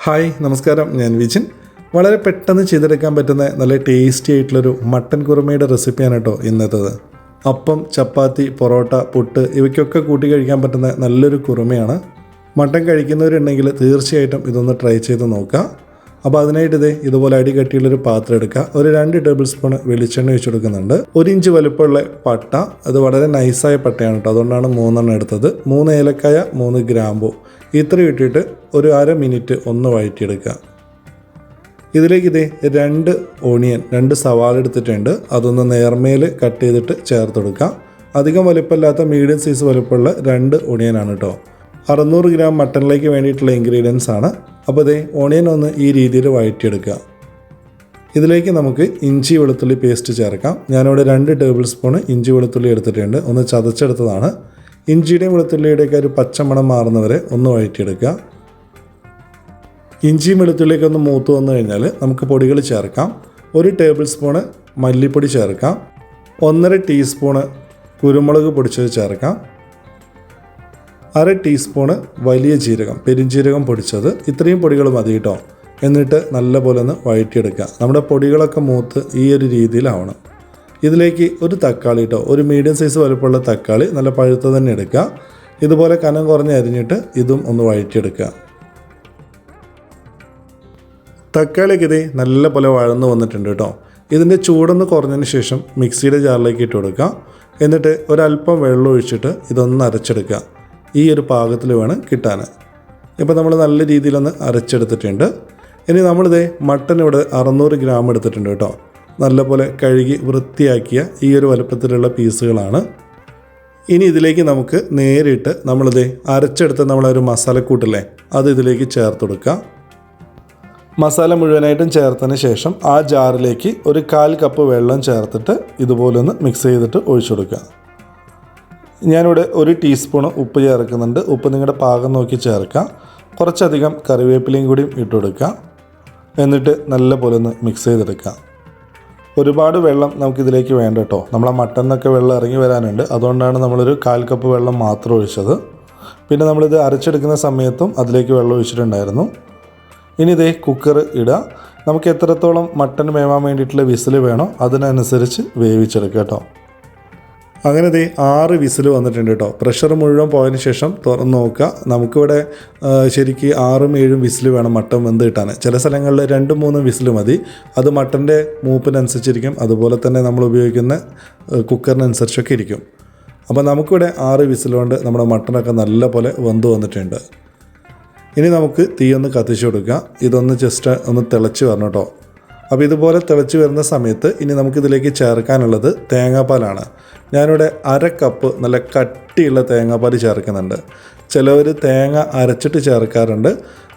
Hi നമസ്കാരം. ഞാൻ വിജിൻ. വളരെ പെട്ടെന്ന് ചെയ്തെടുക്കാൻ പറ്റുന്ന നല്ല ടേസ്റ്റി ആയിട്ടുള്ളൊരു മട്ടൻ കുറുമയുടെ റെസിപ്പിയാണ് കേട്ടോ ഇന്നത്തേത്. അപ്പം ചപ്പാത്തി പൊറോട്ട പുട്ട് ഇവയ്ക്കൊക്കെ കൂട്ടി കഴിക്കാൻ പറ്റുന്ന നല്ലൊരു കുറുമയാണ്. മട്ടൻ കഴിക്കുന്നവരുണ്ടെങ്കിൽ തീർച്ചയായിട്ടും ഇതൊന്ന് ട്രൈ ചെയ്ത് നോക്കുക അപ്പോൾ അതിനായിട്ട് ഇതേ ഇതുപോലെ അടി കട്ടിയുള്ളൊരു പാത്രം എടുക്കുക. ഒരു രണ്ട് ടേബിൾ സ്പൂൺ വെളിച്ചെണ്ണ ഒഴിച്ച് കൊടുക്കുന്നുണ്ട്. ഒരു ഇഞ്ച് വലുപ്പമുള്ള പട്ട. അത് വളരെ നൈസായ പട്ടയാണ് കേട്ടോ. അതുകൊണ്ടാണ് മൂന്നെണ്ണം എടുത്തത്. മൂന്ന് ഏലക്കായ മൂന്ന് ഗ്രാമ്പു. ഇത്രയും ഇട്ടിട്ട് ഒരു അര മിനിറ്റ് ഒന്ന് വഴറ്റിയെടുക്കുക. ഇതിലേക്ക് ഇതേ രണ്ട് ഓണിയൻ രണ്ട് സവാള എടുത്തിട്ടുണ്ട്. അതൊന്ന് നേർമേൽ കട്ട് ചെയ്തിട്ട് ചേർത്ത് കൊടുക്കാം അധികം വലുപ്പമില്ലാത്ത മീഡിയം സൈസ് വലുപ്പമുള്ള രണ്ട് ഓണിയനാണ് കേട്ടോ. അറുന്നൂറ് ഗ്രാം മട്ടണിലേക്ക് വേണ്ടിയിട്ടുള്ള ഇൻഗ്രീഡിയൻസ് ആണ്. അപ്പോൾ ഇതേ ഓണിയൻ ഒന്ന് ഈ രീതിയിൽ വഴറ്റിയെടുക്കുക. ഇതിലേക്ക് നമുക്ക് ഇഞ്ചി വെളുത്തുള്ളി പേസ്റ്റ് ചേർക്കാം. ഞാനിവിടെ രണ്ട് ടേബിൾ സ്പൂൺ ഇഞ്ചി വെളുത്തുള്ളി എടുത്തിട്ടുണ്ട്. ഒന്ന് ചതച്ചെടുത്തതാണ്. ഇഞ്ചിയുടെയും വെളുത്തുള്ളിയുടെയൊക്കെ ഒരു പച്ചമണം മാറുന്നവരെ ഒന്ന് വഴറ്റിയെടുക്കുക. ഇഞ്ചിയും വെളുത്തുള്ളിയൊക്കെ ഒന്ന് മൂത്ത് വന്നു കഴിഞ്ഞാൽ നമുക്ക് പൊടികൾ ചേർക്കാം. ഒരു ടേബിൾ സ്പൂണ് മല്ലിപ്പൊടി ചേർക്കാം. ഒന്നര ടീസ്പൂണ് കുരുമുളക് പൊടിച്ചത് ചേർക്കാം. അര ടീസ്പൂണ് വലിയ ജീരകം പെരിഞ്ജീരകം പൊടിച്ചത് ഇത്രയും പൊടികൾ മതി കേട്ടോ എന്നിട്ട് നല്ലപോലെ ഒന്ന് വഴറ്റിയെടുക്കുക. നമ്മുടെ പൊടികളൊക്കെ മൂത്ത് ഈ ഒരു രീതിയിലാവണം. ഇതിലേക്ക് ഒരു തക്കാളി കേട്ടോ ഒരു മീഡിയം സൈസ് വലുപ്പമുള്ള തക്കാളി നല്ല പഴുത്ത തന്നെ എടുക്കുക. ഇതുപോലെ കനം കുറഞ്ഞ് അരിഞ്ഞിട്ട് ഇതും ഒന്ന് വഴറ്റിയെടുക്കുക. തക്കാളിക്ക് ഇതേ നല്ല പോലെ വഴന്ന് വന്നിട്ടുണ്ട് കേട്ടോ ഇതിന്റെ ചൂടൊന്ന് കുറഞ്ഞതിന് ശേഷം മിക്സിയുടെ ജാറിലേക്ക് ഇട്ട് കൊടുക്കുക. എന്നിട്ട് ഒരല്പം വെള്ളം ഒഴിച്ചിട്ട് ഇതൊന്ന് അരച്ചെടുക്കുക. ഈ ഒരു പാകത്തിൽ വേണം കിട്ടാൻ. ഇപ്പോൾ നമ്മൾ നല്ല രീതിയിലൊന്ന് അരച്ചെടുത്തിട്ടുണ്ട്. ഇനി നമ്മളിതേ മട്ടൻ ഇവിടെ അറുന്നൂറ് ഗ്രാം എടുത്തിട്ടുണ്ട് കേട്ടോ. നല്ലപോലെ കഴുകി വൃത്തിയാക്കിയ ഈ ഒരു വലുപ്പത്തിലുള്ള പീസുകളാണ്. ഇനി ഇതിലേക്ക് നമുക്ക് നേരിട്ട് നമ്മളിതേ അരച്ചെടുത്ത നമ്മളൊരു മസാലക്കൂട്ടില്ലേ അത് ഇതിലേക്ക് ചേർത്ത് കൊടുക്കാം. മസാല മുഴുവനായിട്ടും ചേർത്തതിന് ശേഷം ആ ജാറിലേക്ക് ഒരു കാൽ കപ്പ് വെള്ളം ചേർത്തിട്ട് ഇതുപോലൊന്ന് മിക്സ് ചെയ്തിട്ട് ഒഴിച്ചു കൊടുക്കുക. ഞാനിവിടെ ഒരു ടീസ്പൂൺ ഉപ്പ് ചേർക്കുന്നുണ്ട്. ഉപ്പ് നിങ്ങളുടെ പാകം നോക്കി ചേർക്കാം. കുറച്ചധികം കറിവേപ്പിലയും കൂടിയും ഇട്ട് കൊടുക്കുക എന്നിട്ട് നല്ല പോലെ ഒന്ന് മിക്സ് ചെയ്തെടുക്കുക ഒരുപാട് വെള്ളം നമുക്കിതിലേക്ക് വേണ്ട കേട്ടോ. നമ്മളെ മട്ടന്നൊക്കെ വെള്ളം ഇറങ്ങി വരാനുണ്ട്. അതുകൊണ്ടാണ് നമ്മളൊരു കാൽ കപ്പ് വെള്ളം മാത്രം ഒഴിച്ചത്. പിന്നെ നമ്മളിത് അരച്ചെടുക്കുന്ന സമയത്തും അതിലേക്ക് വെള്ളം ഒഴിച്ചിട്ടുണ്ടായിരുന്നു. ഇനി ഇതേ കുക്കർ ഇടുക. നമുക്ക് എത്രത്തോളം മട്ടൻ വേവാൻ വേണ്ടിയിട്ടുള്ള വിസിൽ വേണോ അതിനനുസരിച്ച് വേവിച്ചെടുക്കാം കേട്ടോ. അങ്ങനെ ദേ ആറ് വിസിൽ വന്നിട്ടുണ്ട് കേട്ടോ. പ്രഷർ മുഴുവൻ പോയതിന് ശേഷം തുറന്ന് നോക്കുക. നമുക്കിവിടെ ശരിക്ക് ആറും ഏഴും വിസിൽ വേണം മട്ടൻ വെന്ത് കിട്ടാൻ. ചില സ്ഥലങ്ങളിൽ രണ്ടും മൂന്നും വിസിൽ മതി. അത് മട്ടന്റെ മൂപ്പിനനുസരിച്ചിരിക്കും. അതുപോലെ തന്നെ നമ്മൾ ഉപയോഗിക്കുന്ന കുക്കറിനനുസരിച്ചൊക്കെ ഇരിക്കും. അപ്പോൾ നമുക്കിവിടെ ആറ് വിസിലുകൊണ്ട് നമ്മുടെ മട്ടനൊക്കെ നല്ല പോലെ വെന്ത് വന്നിട്ടുണ്ട്. ഇനി നമുക്ക് തീ ഒന്ന് കത്തിച്ചു കൊടുക്കുക ഇതൊന്ന് ജസ്റ്റ് ഒന്ന് തിളച്ച് വരണം കേട്ടോ. അപ്പോൾ ഇതുപോലെ തിളച്ച് വരുന്ന സമയത്ത് ഇനി നമുക്കിതിലേക്ക് ചേർക്കാനുള്ളത് തേങ്ങാപ്പാലാണ്. ഞാനിവിടെ അര കപ്പ് നല്ല കട്ടിയുള്ള തേങ്ങാപ്പാൽ ചേർക്കുന്നുണ്ട്. ചിലവർ തേങ്ങ അരച്ചിട്ട് ചേർക്കാറുണ്ട്.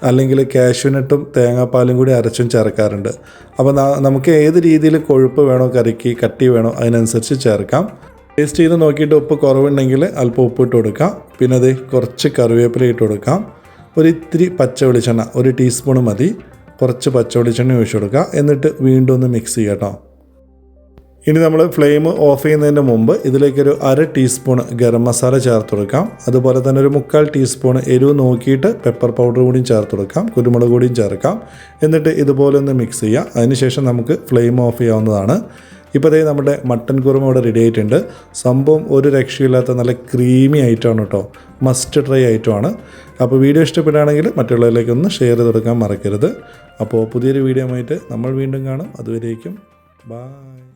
അല്ലെങ്കിൽ കാഷ്യൂനട്ടും തേങ്ങാപ്പാലും കൂടി അരച്ചും ചേർക്കാറുണ്ട്. അപ്പോൾ നമുക്ക് ഏത് രീതിയിൽ കൊഴുപ്പ് വേണോ കറിക്ക് കട്ടി വേണോ അതിനനുസരിച്ച് ചേർക്കാം. ടേസ്റ്റ് ചെയ്ത് നോക്കിയിട്ട് ഉപ്പ് കുറവുണ്ടെങ്കിൽ അല്പം ഉപ്പ് ഇട്ട് കൊടുക്കാം. പിന്നെ അത് കുറച്ച് കറിവേപ്പില ഇട്ട് കൊടുക്കാം. ഒരു ഇത്തിരി പച്ച വെളിച്ചെണ്ണ ഒരു ടീസ്പൂൺ മതി. കുറച്ച് പച്ചവെളിച്ചെണ്ണ ഒഴിച്ചു കൊടുക്കുക. എന്നിട്ട് വീണ്ടും ഒന്ന് മിക്സ് ചെയ്യുക കേട്ടോ ഇനി നമ്മൾ ഫ്ലെയിം ഓഫ് ചെയ്യുന്നതിന് മുമ്പ് ഇതിലേക്കൊരു അര ടീസ്പൂൺ ഗരം മസാല ചേർത്ത് കൊടുക്കാം. അതുപോലെ തന്നെ ഒരു മുക്കാൽ ടീസ്പൂൺ എരിവ് നോക്കിയിട്ട് പെപ്പർ പൗഡർ കൂടിയും ചേർത്ത് കൊടുക്കാം. കുരുമുളക് കൂടിയും ചേർക്കാം. എന്നിട്ട് ഇതുപോലെ ഒന്ന് മിക്സ് ചെയ്യുക. അതിനുശേഷം നമുക്ക് ഫ്ലെയിം ഓഫ് ചെയ്യാവുന്നതാണ്. ഇപ്പോൾ ദേ നമ്മുടെ മട്ടൻ കുറുമ ഇവിടെ റെഡി ആയിട്ടുണ്ട്. സംഭവം ഒരു രക്ഷയില്ലാത്ത നല്ല ക്രീമി ഐറ്റമാണ് കേട്ടോ മസ്റ്റ് ട്രൈ ഐറ്റമാണ് അപ്പോൾ വീഡിയോ ഇഷ്ടപ്പെടുകയാണെങ്കിൽ മറ്റുള്ളവരിലേക്ക് ഒന്ന് ഷെയർ ചെയ്ത് കൊടുക്കാൻ മറക്കരുത്. അപ്പോൾ പുതിയൊരു വീഡിയോ ആയിട്ട് നമ്മൾ വീണ്ടും കാണും. അതുവരേക്കും ബായ്